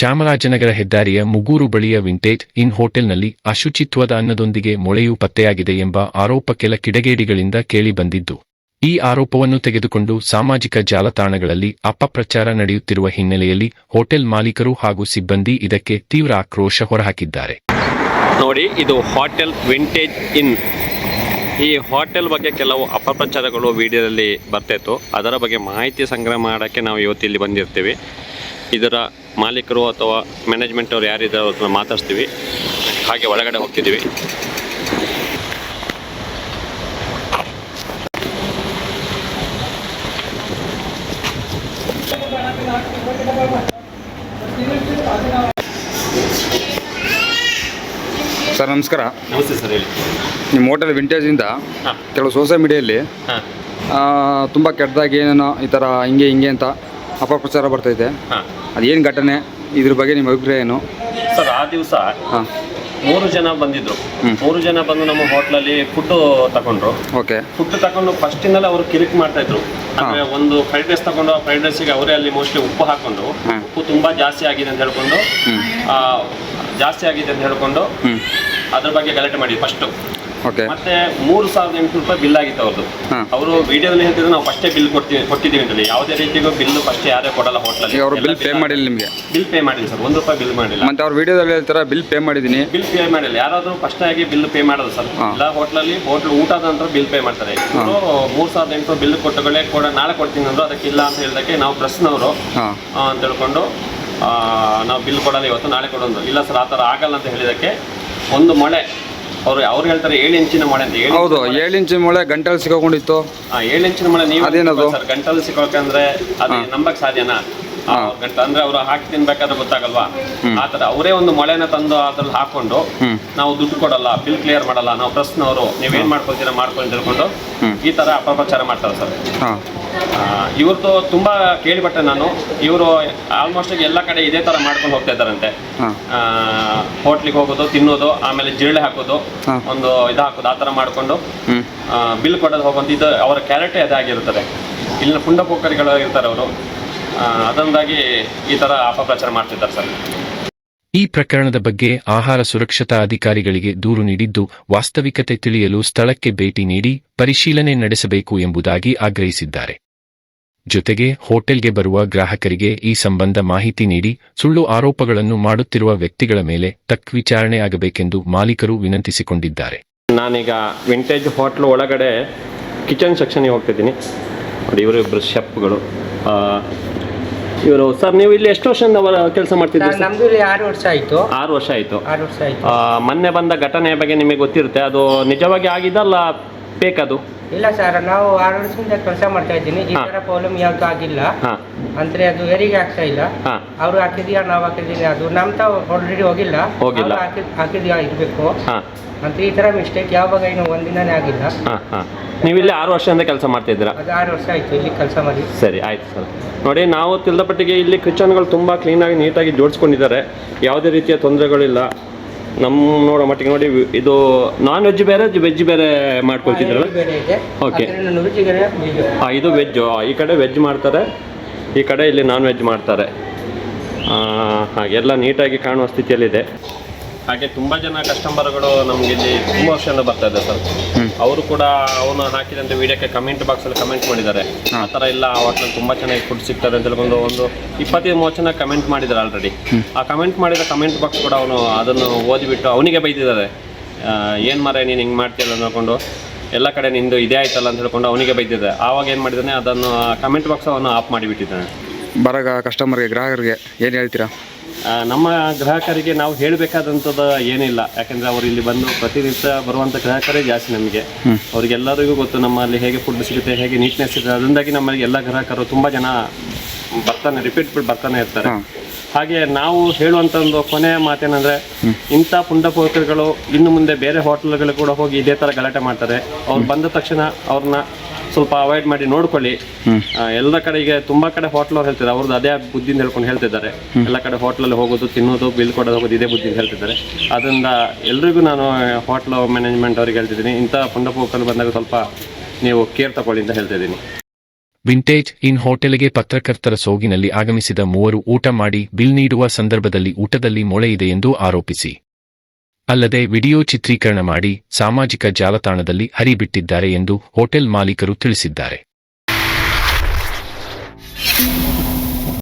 ಚಾಮರಾಜನಗರ ಹೆದ್ದಾರಿಯ ಮುಗೂರು ಬಳಿಯ ವಿಂಟೇಜ್ ಇನ್ ಹೋಟೆಲ್ನಲ್ಲಿ ಅಶುಚಿತ್ವದ ಅನ್ನದೊಂದಿಗೆ ಮೊಳೆಯು ಪತ್ತೆಯಾಗಿದೆ ಎಂಬ ಆರೋಪ ಕೆಲ ಕಿಡಗೇಡಿಗಳಿಂದ ಕೇಳಿಬಂದಿದ್ದು, ಈ ಆರೋಪವನ್ನು ತೆಗೆದುಕೊಂಡು ಸಾಮಾಜಿಕ ಜಾಲತಾಣಗಳಲ್ಲಿ ಅಪಪ್ರಚಾರ ನಡೆಯುತ್ತಿರುವ ಹಿನ್ನೆಲೆಯಲ್ಲಿ ಹೋಟೆಲ್ ಮಾಲೀಕರು ಹಾಗೂ ಸಿಬ್ಬಂದಿ ಇದಕ್ಕೆ ತೀವ್ರ ಆಕ್ರೋಶ ಹೊರಹಾಕಿದ್ದಾರೆ. ನೋಡಿ, ಇದು ಹೋಟೆಲ್ ವಿಂಟೇಜ್ ಇನ್ ಈ ಹೋಟೆಲ್ ಬಗ್ಗೆ ಕೆಲವು ಅಪಪ್ರಚಾರಗಳು ವಿಡಿಯೋದಲ್ಲಿ ಬರ್ತಾಯಿತ್ತು ಅದರ ಬಗ್ಗೆ ಮಾಹಿತಿ ಸಂಗ್ರಹ ಮಾಡೋಕ್ಕೆ ನಾವು ಇವತ್ತು ಇಲ್ಲಿ ಬಂದಿರ್ತೀವಿ. ಇದರ ಮಾಲೀಕರು ಅಥವಾ ಮ್ಯಾನೇಜ್ಮೆಂಟ್ ಅವರು ಯಾರಿದ್ದಾರೆ ಅವ್ರನ್ನ ಮಾತಾಡ್ತೀವಿ ಹಾಗೆ ಒಳಗಡೆ ಹೋಗ್ತಿದ್ದೀವಿ. ಸರ್ ನಮಸ್ಕಾರ. ನಮಸ್ತೆ ಸರ್ ಹೇಳಿ. ನಿಮ್ಮ ಹೋಟೆಲ್ ವಿಂಟೇಜಿಂದ ಕೆಲವು ಸೋಷಿಯಲ್ ಮೀಡಿಯಲ್ಲಿ ತುಂಬ ಕೆಟ್ಟದಾಗಿ ಏನೇನೋ ಈ ಥರ ಹಿಂಗೆ ಹಿಂಗೆ ಅಂತ ಅಪಪ್ರಚಾರ ಬರ್ತೈತೆ ಅದೇನು ಘಟನೆ? ಇದ್ರ ಬಗ್ಗೆ ನಿಮ್ಮ ಅಭಿಪ್ರಾಯ ಏನು? ಸರ್ ಆ ದಿವಸ ಹಾಂ. ಮೂರು ಜನ ಬಂದಿದ್ರು. ಮೂರು ಜನ ಬಂದು ನಮ್ಮ ಹೋಟ್ಲಲ್ಲಿ ಫುಡ್ ತಗೊಂಡ್ರು ಓಕೆ. ಫುಡ್ ತಗೊಂಡು ಫಸ್ಟಿಂದಲೇ ಅವರು ಕಿರಿಕ್ ಮಾಡ್ತಾ ಇದ್ರು. ಅಂದ್ರೆ ಒಂದು ಫ್ರೈಡ್ ರೈಸ್ ತಗೊಂಡು ಫ್ರೈಡ್ ರೈಸಿಗೆ ಅವರೇ ಅಲ್ಲಿ ಮೋಸ್ಟ್ಲಿ ಉಪ್ಪು ಹಾಕೊಂಡು ಉಪ್ಪು ತುಂಬಾ ಜಾಸ್ತಿ ಆಗಿದೆ ಅಂತ ಹೇಳ್ಕೊಂಡು ಜಾಸ್ತಿ ಆಗಿದೆ ಅಂತ ಹೇಳ್ಕೊಂಡು ಅದ್ರ ಬಗ್ಗೆ ಕಲೆಕ್ಟ್ ಮಾಡಿ ಫಸ್ಟ್ ಓಕೆ ಮತ್ತೆ ಮೂರು ಸಾವಿರದ ಎಂಟುನೂರು ರೂಪಾಯಿ ಬಿಲ್ ಆಗಿತ್ತು ಅವ್ರದ್ದು ಅವರು ವಿಡಿಯೋದಲ್ಲಿ ಹೇಳ್ತಿದ್ರು ನಾವು ಫಸ್ಟೇ ಬಿಲ್ ಕೊಡ್ತೀವಿ ಕೊಟ್ಟಿದ್ದೀವಿ ಅಂತೇಳಿ. ಯಾವುದೇ ರೀತಿಗೂ ಬಿಲ್ ಫಸ್ಟ್ ಯಾರೇ ಕೊಡಲ್ಲ ಹೋಟ್ಲಲ್ಲಿ ಅಲ್ಲಿ. ಅವರು ಬಿಲ್ ಪೇ ಮಾಡಿಲ್ಲ ನಿಮಗೆ? ಬಿಲ್ ಪೇ ಮಾಡಿಲ್ಲ ಸರ್ ಒಂದು ರೂಪಾಯಿ ಬಿಲ್ ಮಾಡಿಲ್ಲ. ಮತ್ತೆ ಅವ್ರ ವಿಡಿಯೋದಲ್ಲಿ ಹೇಳ್ತಾರೆ ಬಿಲ್ ಪೇ ಮಾಡಿದ್ದೀನಿ? ಬಿಲ್ ಪೇ ಮಾಡಿಲ್ಲ. ಯಾರಾದರೂ ಫಸ್ಟ್ ಆಗಿ ಬಿಲ್ ಪೇ ಮಾಡೋದು ಸರ್. ಎಲ್ಲ ಹೋಟ್ಲಲ್ಲಿ ಹೋಟ್ಲ್ ಊಟದ ನಂತರ ಬಿಲ್ ಪೇ ಮಾಡ್ತಾರೆ. ಇವರು ಮೂರ್ ಸಾವಿರದ ಎಂಟು ಬಿಲ್ ಕೊಟ್ಟಗಳೇ ಕೂಡ ನಾಳೆ ಕೊಡ್ತೀನಿ ಅಂದ್ರು ಅದಕ್ಕೆ ಇಲ್ಲ ಅಂತ ಹೇಳಿದಕ್ಕೆ ನಾವು ಪ್ರೆಸ್ನವರು ಅಂತ ಹೇಳ್ಕೊಂಡು ನಾವು ಬಿಲ್ ಕೊಡಲ್ಲ ಇವತ್ತು ನಾಳೆ ಕೊಡೋದು ಇಲ್ಲ ಸರ್ ಆ ಥರ ಆಗಲ್ಲ ಅಂತ ಹೇಳಿದಕ್ಕೆ ಒಂದು ಮೊಳೆ. ಅವರು ಅವ್ರು ಹೇಳ್ತಾರೆ ಏಳು ಇಂಚಿನ ಮಳೆ ಅಂತ. ಏಳು ಹೌದು ಏಳು ಇಂಚಿನ ಮೊಳೆ ಗಂಟಲು ಸಿಕ್ಕೊಂಡಿತ್ತು ಆ, ಏಳು ಇಂಚಿನ ಮಳೆ ನೀವು ಅದೇನದು? ಸರ್ ಗಂಟಲು ಸಿಕ್ಕೋಕಂದ್ರೆ ಅದು ನಂಬಕ್ ಸಾಧ್ಯನಾ? ಆ, ಗಂಟ ಅಂದ್ರೆ ಅವರು ಹಾಕಿ ತಿನ್ಬೇಕಾದ್ರೆ ಗೊತ್ತಾಗಲ್ವಾ? ಆ ಥರ ಅವರೇ ಒಂದು ಮೊಳೆನ ತಂದು ಅದ್ರಲ್ಲಿ ಹಾಕೊಂಡು ಹ್ಮ್. ನಾವು ದುಡ್ಡು ಕೊಡಲ್ಲ ಬಿಲ್ ಕ್ಲಿಯರ್ ಮಾಡಲ್ಲ ನಾವು ಪ್ರಶ್ನವರು ನೀವೇನ್ ಮಾಡ್ಕೊಳ್ತೀರಾ ಮಾಡ್ಕೊಂಡು ತಿಳ್ಕೊಂಡು ಈ ತರ ಅಪಪ್ರಚಾರ ಮಾಡ್ತಾರೆ ಸರ್. ಹಾಂ. ಇವ್ರದ್ದು ತುಂಬಾ ಕೇಳಿಪಟ್ಟೆ ನಾನು. ಇವರು ಆಲ್ಮೋಸ್ಟ್ ಎಲ್ಲ ಕಡೆ ಇದೇ ತರ ಮಾಡ್ಕೊಂಡು ಹೋಗ್ತಾ ಇದ್ದಾರಂತೆ. ಹೋಟ್ಲಿಗೆ ಹೋಗೋದು ತಿನ್ನೋದು ಆಮೇಲೆ ಜಿರಳೆ ಹಾಕೋದು ಒಂದು ಇದು ಹಾಕೋದು ಆ ತರ ಮಾಡಿಕೊಂಡು. ಬಿಲ್ ಕೊಡೋದು ಹೋಗುವಂತ ಇದು ಅವರ ಕ್ಯಾರೆಟೇ ಅದಾಗಿರುತ್ತದೆ ಇಲ್ಲಿನ ಪುಂಡ ಪೋಖರಿಗಳು ಇರ್ತಾರೆ ಅವರು. ಅದರಿಂದಾಗಿ ಈ ಥರ ಅಪಪ್ರಚಾರ ಮಾಡ್ತಿದ್ದಾರೆ ಸರ್. ಈ ಪ್ರಕರಣದ ಬಗ್ಗೆ ಆಹಾರ ಸುರಕ್ಷತಾ ಅಧಿಕಾರಿಗಳಿಗೆ ದೂರು ನೀಡಿದ್ದು, ವಾಸ್ತವಿಕತೆ ತಿಳಿಯಲು ಸ್ಥಳಕ್ಕೆ ಭೇಟಿ ನೀಡಿ ಪರಿಶೀಲನೆ ನಡೆಸಬೇಕು ಎಂಬುದಾಗಿ ಆಗ್ರಹಿಸಿದ್ದಾರೆ. ಜೊತೆಗೆ ಹೋಟೆಲ್ಗೆ ಬರುವ ಗ್ರಾಹಕರಿಗೆ ಈ ಸಂಬಂಧ ಮಾಹಿತಿ ನೀಡಿ ಸುಳ್ಳು ಆರೋಪಗಳನ್ನು ಮಾಡುತ್ತಿರುವ ವ್ಯಕ್ತಿಗಳ ಮೇಲೆ ತಕ್ ವಿಚಾರಣೆ ಆಗಬೇಕೆಂದು ಮಾಲೀಕರು ವಿನಂತಿಸಿಕೊಂಡಿದ್ದಾರೆ. ನಾನೀಗ ವಿಂಟೇಜ್ ಹೋಟ್ಲ್ ಒಳಗಡೆ ಕಿಚನ್ ಸೆಕ್ಷನ್ಗೆ ಹೋಗ್ತಿದ್ದೀನಿ. ಇವರು ಇಬ್ಬರು ಶೆಫ್ಗಳು. ಇವರು. ಸರ್ ನೀವು ಇಲ್ಲಿ ಎಷ್ಟು ವರ್ಷದಿಂದ ಕೆಲಸ ಮಾಡ್ತಿದ್ದೀರಿ ಸರ್ ನಮ್ದು ಇಲ್ಲಿ ಆರು ವರ್ಷ ಆಯ್ತು. ಆರು ವರ್ಷ ಆಯ್ತು. ಆರು ವರ್ಷ ಆಯ್ತು. ಮೊನ್ನೆ ಬಂದ ಘಟನೆಯ ಬಗ್ಗೆ ನಿಮಗೆ ಗೊತ್ತಿರುತ್ತೆ. ಅದು ನಿಜವಾಗಿ ಆಗಿದ್ದಲ್ಲ ಬೇಕದು ಇಲ್ಲ ಸರ್ ನಾವು ಆರು ವರ್ಷದಿಂದ ಕೆಲಸ ಮಾಡ್ತಾ ಇದ್ದೀನಿ. ಈ. ತರ ಪ್ರಾಬ್ಲಮ್ ಯಾವ್ದು ಆಗಿಲ್ಲ. ಅಂದ್ರೆ ಅದು ಯಾರಿಗೆ ಆಗ್ತಾ ಇಲ್ಲ. ಅವ್ರು ಹಾಕಿದ್ಯಾ ನಾವು ಹಾಕಿದೀನಿ ಅದು ನಮ್ ತಾವ್ ಆಲ್ರೆಡಿ ಹೋಗಿಲ್ಲ. ಹೋಗಿಲ್ಲ. ಹಾಕಿದ್ಯಾ ಇರ್ಬೇಕು. ಅಂತ ಈ ತರ ಮಿಸ್ಟೇಕ್ ಯಾವಾಗ ಇನ್ನು ಒಂದಿನೇ ಆಗಿಲ್ಲ. ನೀವು ಇಲ್ಲಿ ಆರು ವರ್ಷದಿಂದ ಕೆಲಸ ಮಾಡ್ತಿದ್ದೀರಾ ಅದು ಆರು ವರ್ಷ ಆಯ್ತು ಇಲ್ಲಿ ಕೆಲಸ ಮಾಡಿ. ಸರಿ ಆಯ್ತು ಸರ್. ನೋಡಿ ನಾವು ತಿಳಿದಪಟ್ಟಿಗೆ ಇಲ್ಲಿ ಕಿಚನ್ಗಳು ಕ್ಲೀನ್ ಕ್ಲೀನಾಗಿ ನೀಟಾಗಿ ಜೋಡಿಸ್ಕೊಂಡಿದ್ದಾರೆ. ಯಾವುದೇ ರೀತಿಯ ತೊಂದರೆಗಳಿಲ್ಲ. ನಮ್ಮ ನೋಡೋ ಮಟ್ಟಿಗೆ ನೋಡಿ ಇದು ನಾನ್ ವೆಜ್ ಬೇರೆ ವೆಜ್ ಬೇರೆ ಮಾಡ್ಕೊಳ್ತಿದ್ರಲ್ಲ ಓಕೆ. ಹಾಂ ಇದು ವೆಜ್ಜು ಈ ಕಡೆ ವೆಜ್ ಮಾಡ್ತಾರೆ ಈ ಕಡೆ ಇಲ್ಲಿ ನಾನ್ ವೆಜ್ ಮಾಡ್ತಾರೆ ಹಾಗೆಲ್ಲ ನೀಟಾಗಿ ಕಾಣುವ ಸ್ಥಿತಿಯಲ್ಲಿದೆ. ಹಾಗೆ ತುಂಬ ಜನ ಕಸ್ಟಮರ್ಗಳು ನಮ್ಗೆ ಇಲ್ಲಿ ತುಂಬ ವರ್ಷ ಬರ್ತಾ ಇದ್ದಾರೆ ಸರ್. ಅವರು ಕೂಡ ಅವನು ಹಾಕಿದಂತೆ ವಿಡಿಯೋಕ್ಕೆ ಕಮೆಂಟ್ ಬಾಕ್ಸಲ್ಲಿ ಕಮೆಂಟ್ ಮಾಡಿದ್ದಾರೆ. ಆ ಥರ ಇಲ್ಲ ಆ ತುಂಬಾ ಚೆನ್ನಾಗಿ ಫುಡ್ ಸಿಗ್ತದೆ ಅಂತ ಹೇಳ್ಕೊಂಡು ಒಂದು ಇಪ್ಪತ್ತೈದು ಮೂವತ್ತು ಜನ ಕಮೆಂಟ್ ಮಾಡಿದ್ದಾರೆ ಆಲ್ರೆಡಿ ಆ ಕಮೆಂಟ್ ಮಾಡಿದ ಕಮೆಂಟ್ ಬಾಕ್ಸ್ ಕೂಡ ಅವನು ಅದನ್ನು ಓದಿಬಿಟ್ಟು ಅವನಿಗೆ ಬೈದಿದ್ದಾರೆ. ಏನು ಮರ ನೀನು ಹಿಂಗ್ ಮಾಡ್ತೀಯಲ್ಲ ಅನ್ಕೊಂಡು ಎಲ್ಲ ಕಡೆ ನಿಂದು ಇದೇ ಆಯ್ತಲ್ಲ? ಅಂತ ಹೇಳ್ಕೊಂಡು ಅವನಿಗೆ ಬೈದಿದೆ ಆವಾಗ ಏನು ಮಾಡಿದ್ದಾನೆ ಅದನ್ನು ಕಮೆಂಟ್ ಬಾಕ್ಸ್ ಅವನು ಆಫ್ ಮಾಡಿಬಿಟ್ಟಿದ್ದಾನೆ. ಬರಗ ಕಸ್ಟಮರ್ಗೆ ಗ್ರಾಹಕರಿಗೆ ಏನು ಹೇಳ್ತೀರಾ? ನಮ್ಮ ಗ್ರಾಹಕರಿಗೆ ನಾವು ಹೇಳಬೇಕಾದಂಥದ್ದು ಏನಿಲ್ಲ. ಯಾಕಂದರೆ ಅವರು ಇಲ್ಲಿ ಬಂದು ಪ್ರತಿನಿತ್ಯ ಬರುವಂಥ ಗ್ರಾಹಕರೇ ಜಾಸ್ತಿ ನಮಗೆ. ಅವರಿಗೆಲ್ಲರಿಗೂ ಗೊತ್ತು ನಮ್ಮಲ್ಲಿ ಹೇಗೆ ಫುಡ್ ಸಿಗುತ್ತೆ ಹೇಗೆ ನೀಟ್ನೆಸ್ ಇದೆ ಅದರಿಂದಾಗಿ ನಮ್ಮಲ್ಲಿ ಎಲ್ಲ ಗ್ರಾಹಕರು ತುಂಬ ಜನ ಬರ್ತಾನೆ ರಿಪೀಟ್ ಬರ್ತಾನೆ ಇರ್ತಾರೆ. ಹಾಗೆ ನಾವು ಹೇಳುವಂಥ ಒಂದು ಕೊನೆಯ ಮಾತೇನೆಂದರೆ ಇಂಥ ಪುಂಡಪೋಕರುಗಳು ಇನ್ನು ಮುಂದೆ ಬೇರೆ ಹೋಟೆಲ್ಗಳು ಕೂಡ ಹೋಗಿ ಇದೇ ಥರ ಗಲಾಟೆ ಮಾಡ್ತಾರೆ. ಅವ್ರು ಬಂದ ತಕ್ಷಣ ಅವ್ರನ್ನ ಸ್ವಲ್ಪ ಅವಾಯ್ಡ್ ಮಾಡಿ ನೋಡ್ಕೊಳ್ಳಿ. ಎಲ್ಲ ಕಡೆಗೆ ತುಂಬಾ ಕಡೆ ಹೋಟ್ಲ್ ಅವ್ರು ಹೇಳ್ತಿದ್ದಾರೆ. ಅವ್ರದ್ದು ಅದೇ ಬುದ್ಧಿಯಿಂದ ಹೇಳ್ಕೊಂಡು ಹೇಳ್ತಿದ್ದಾರೆ. ಎಲ್ಲ ಕಡೆ ಹೋಟ್ಲಲ್ಲಿ ಹೋಗೋದು ತಿನ್ನೋದು ಬಿಲ್ ಕೊಡೋದು ಹೋಗೋದು ಇದೇ ಬುದ್ಧಿಯಿಂದ ಹೇಳ್ತಿದ್ದಾರೆ. ಅದರಿಂದ ಎಲ್ರಿಗೂ ನಾನು ಹೋಟ್ಲ್ ಮ್ಯಾನೇಜ್ಮೆಂಟ್ ಅವ್ರಿಗೆ ಹೇಳ್ತಿದ್ದೀನಿ. ಇಂಥ ಪುಂಡಪೋಕರು ಬಂದಾಗ ಸ್ವಲ್ಪ ನೀವು ಕೇರ್ ತಗೊಳ್ಳಿ ಅಂತ ಹೇಳ್ತಿದ್ದೀನಿ. ವಿಂಟೇಜ್ ಇನ್ ಹೋಟೆಲ್ಗೆ ಪತ್ರಕರ್ತರ ಸೋಗಿನಲ್ಲಿ ಆಗಮಿಸಿದ ಮೂವರು ಊಟ ಮಾಡಿ ಬಿಲ್ ನೀಡುವ ಸಂದರ್ಭದಲ್ಲಿ ಊಟದಲ್ಲಿ ಮೊಳೆ ಇದೆ ಎಂದು ಆರೋಪಿಸಿ. ಅಲ್ಲದೆ ವಿಡಿಯೋ ಚಿತ್ರೀಕರಣ ಮಾಡಿ ಸಾಮಾಜಿಕ ಜಾಲತಾಣದಲ್ಲಿ ಹರಿಬಿಟ್ಟಿದ್ದಾರೆ ಎಂದು ಹೋಟೆಲ್ ಮಾಲೀಕರು ತಿಳಿಸಿದ್ದಾರೆ.